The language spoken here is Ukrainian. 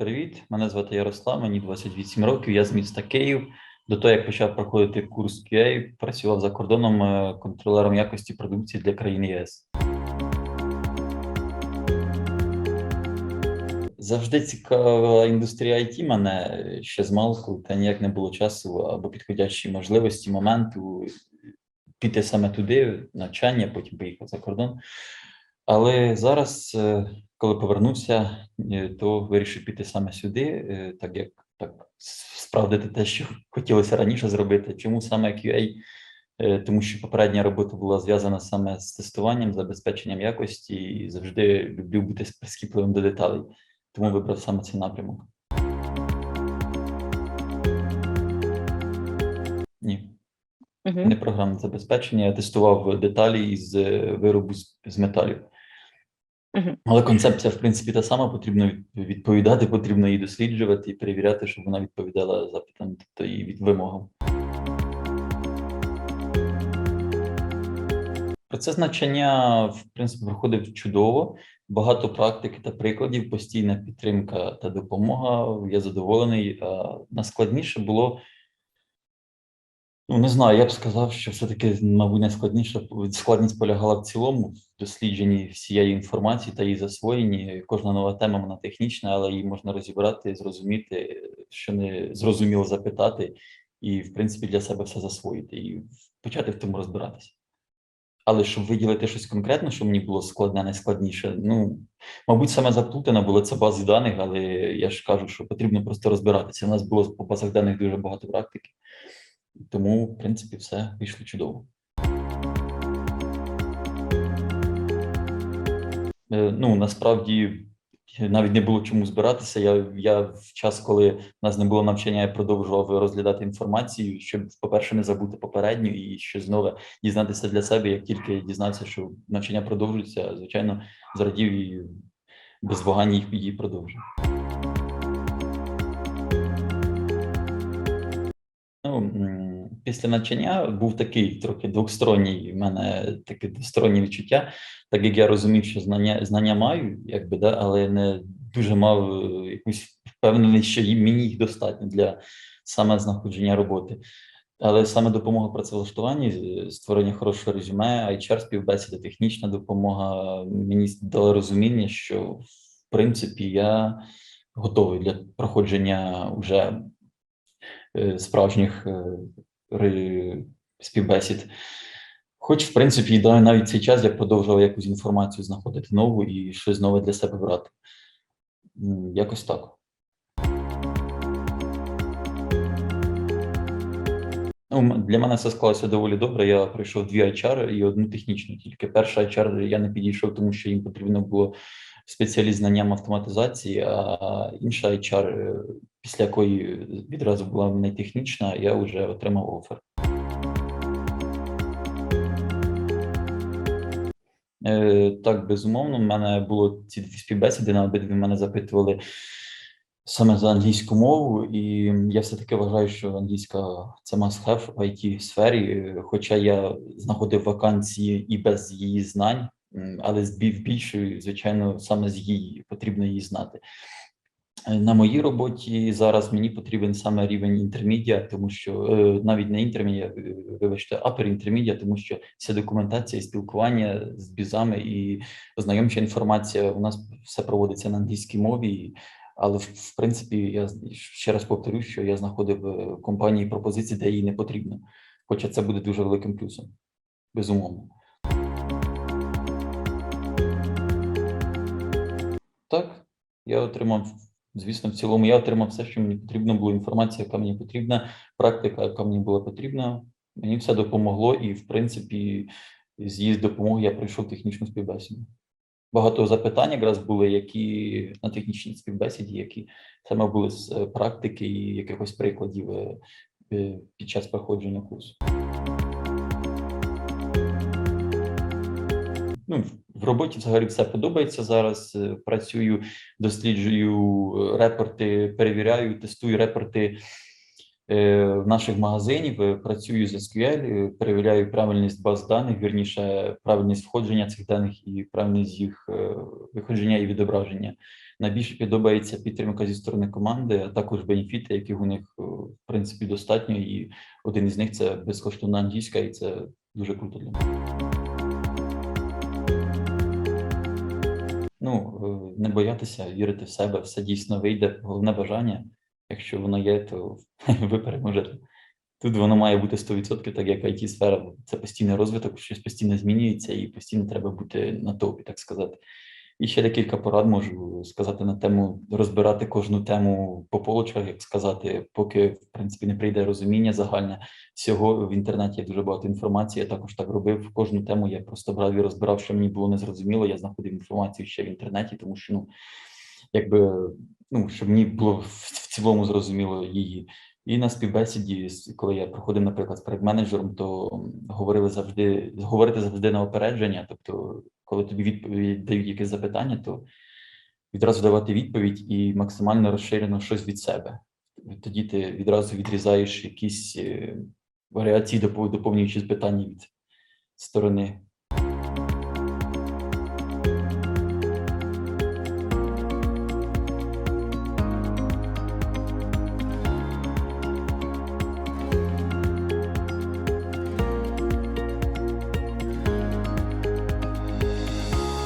Привіт, мене звати Ярослав, мені 28 років, я з міста Київ. До того, як почав проходити курс QA, працював за кордоном е, контролером якості продукції для країн ЄС. Завжди цікавила індустрія IT мене е, ще з малку, та ніяк не було часу або підходящої можливості, моменту піти саме туди, навчання, потім поїхав за кордон. Але зараз, е, коли повернувся, е, то вирішив піти саме сюди, е, так як так справдити те, що хотілося раніше зробити. Чому саме QA? Тому що попередня робота була зв'язана саме з тестуванням, забезпеченням якості, і завжди люблю бути прискіпливим до деталей. Тому вибрав саме цей напрямок. Ні, Мгм. не програмне забезпечення. Я тестував деталі із е, виробу з, з металів. Мгм. Але концепція, в принципі, та сама. Потрібно відповідати, потрібно її досліджувати і перевіряти, щоб вона відповідала запитам тобто і від вимогам. Процес навчання, в принципі, проходив чудово. Багато практики та прикладів, постійна підтримка та допомога. Я задоволений. А Найскладніше було не знаю, я б сказав, що все-таки, мабуть, найскладніше складність полягала в цілому в дослідженні всієї інформації та її засвоєнні. Кожна нова тема вона технічна, але її можна розібрати, зрозуміти, що не зрозуміло запитати, і, в принципі, для себе все засвоїти і почати в тому розбиратися. Але щоб виділити щось конкретне, що мені було складне, найскладніше, ну, мабуть, саме заплутане було це бази даних, але я ж кажу, що потрібно просто розбиратися. У нас було по базах даних дуже багато практики. Тому, в принципі, все вийшло чудово. Е, Ну, насправді навіть не було чому збиратися. Я, я в час, коли в нас не було навчання, я продовжував розглядати інформацію, щоб, по-перше, не забути попередню і щось нове дізнатися для себе. Як тільки дізнався, що навчання продовжується, звичайно, зрадів і без вагань її продовжив. Ну, після навчання був такий трохи двосторонній в мене таке двостороннє відчуття, так як я розумів, що знання, знання маю, якби, да, але не дуже мав е, якусь впевнений, що мені їх достатньо для саме знаходження роботи. Але саме допомога працевлаштуванні, створення хорошого резюме, HR співбесіда, технічна допомога мені дала розуміння, що в принципі я готовий для проходження вже справжніх е, співбесід. Хоч, в принципі, навіть цей час я продовжував якусь інформацію знаходити нову і щось нове для себе брати. Якось так. Ну, для мене все склалося доволі добре. Я пройшов дві HR і одну технічну. Тільки перша HR я не підійшов, тому що їм потрібно було спеціаліст знанням автоматизації, а інша HR, е, після якої відразу була не технічна, я вже отримав офер. Е, Так, безумовно, в мене було ці дві співбесіди, на обидві мене запитували саме за англійську мову, і я все-таки вважаю, що англійська це must-have в it сфері, хоча я знаходив вакансії і без її знань, але з бі- в більшої, звичайно, саме з її потрібно її знати. Е, На моїй роботі зараз мені потрібен саме рівень інтермедіа, тому що е, навіть не інтермедіа, е, вибачте, upper інтермедіа, тому що вся документація спілкування з бізами і ознайомча інформація у нас все проводиться на англійській мові. Але в, принципі, я ще раз повторю, що я знаходив е, компанії пропозиції, де їй не потрібно. Хоча це буде дуже великим плюсом, безумовно. Так, я отримав, звісно, в цілому, я отримав все, що мені потрібно було, інформація, яка мені потрібна, практика, яка мені була потрібна. Мені все допомогло, і, в принципі, з її допомогою я пройшов технічну співбесіду. Багато запитань якраз були, які на технічній співбесіді, які саме були з е, практики і якихось прикладів е, е, під час проходження курсу. Ну, в роботі взагалі все подобається зараз. Працюю, досліджую репорти, перевіряю, тестую репорти в наших магазинів, е, працюю з SQL, е, перевіряю правильність баз даних, вірніше, правильність входження цих даних і правильність їх е, виходження і відображення. Найбільше подобається підтримка зі сторони команди, а також бенефіти, яких у них е, в принципі достатньо. І один із них це безкоштовна англійська, і це дуже круто для мене. Ну, е, не боятися, вірити в себе, все дійсно вийде. Головне бажання. Якщо воно є, то ви переможете. Тут воно має бути 100%, так як it сфера це постійний розвиток, щось постійно змінюється, і постійно треба бути на топі, так сказати. І ще декілька порад можу сказати на тему розбирати кожну тему по полочках, як сказати, поки в принципі не прийде розуміння загальне всього в інтернеті є дуже багато інформації. Я також так робив. Кожну тему я просто брав і розбирав, що мені було незрозуміло. Я знаходив інформацію ще в інтернеті, тому що ну якби ну щоб мені було в, цілому зрозуміло її. І на співбесіді, коли я проходив, наприклад, з проект-менеджером, то говорили завжди, говорити завжди на опередження. Тобто, коли тобі відповідь дають якесь запитання, то відразу давати відповідь і максимально розширено щось від себе. Тоді ти відразу відрізаєш якісь е, варіації, допов- доповнюючи питання від сторони